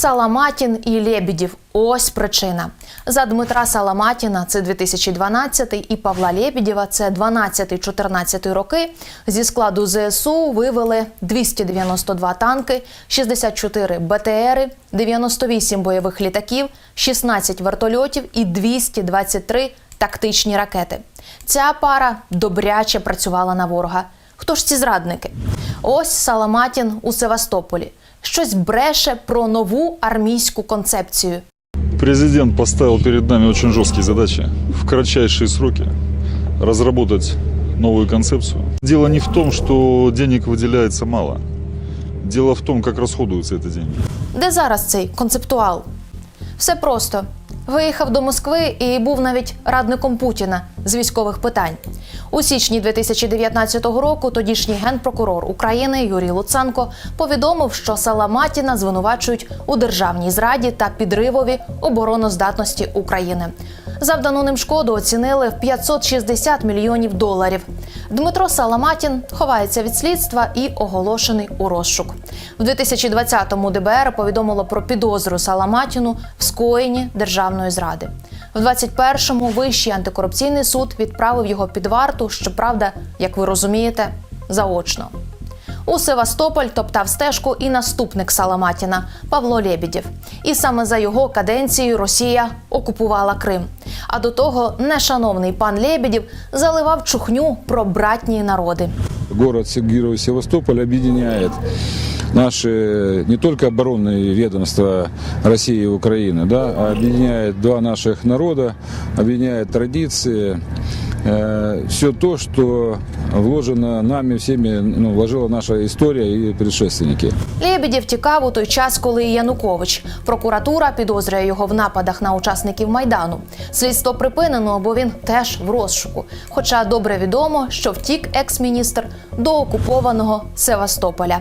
Саламатін і Лєбідів. Ось причина. За Дмитра Саламатіна це 2012 і Павла Лєбідєва це 12-14 роки. Зі складу ЗСУ вивели 292 танки, 64 БТРи, 98 бойових літаків, 16 вертольотів і 223 тактичні ракети. Ця пара добряче працювала на ворога. Хто ж ці зрадники? Ось Саламатін у Севастополі. Щось бреше про нову армійську концепцію. Президент поставил перед нами очень жесткие задачи в кратчайшие сроки разработать новую концепцию. Дело не в том, что денег выделяется мало. Дело в том, как расходуются эти деньги. Де зараз цей концептуал? Все просто. Виїхав до Москви і був навіть радником Путіна з військових питань. У січні 2019 року тодішній генпрокурор України Юрій Луценко повідомив, що Саламатіна звинувачують у державній зраді та підривові обороноздатності України. Завдану ним шкоду оцінили в 560 мільйонів доларів. Дмитро Саламатін ховається від слідства і оголошений у розшук. В 2020-му ДБР повідомило про підозру Саламатіну в скоєнні державної зради. В 21-му Вищий антикорупційний суд відправив його під варту, щоправда, як ви розумієте, заочно. У Севастополь топтав стежку і наступник Саламатіна Павло Лєбідєв. І саме за його каденцією Росія окупувала Крим. А до того нешановний пан Лєбідєв заливав чухню про братні народи. Город Герой Севастополь объединяет наши не только оборонные ведомства России и Украины, да, а объединяет два наших народа, объединяет традиции, все то, что вложено нами всеми, ну, вложила наша история и предшественники. Лєбідєв тікав у той час, коли і Янукович. Прокуратура підозрює його в нападах на учасників майдану. Слідство припинено, бо він теж в розшуку. Хоча добре відомо, що втік екс-міністр до окупованого Севастополя.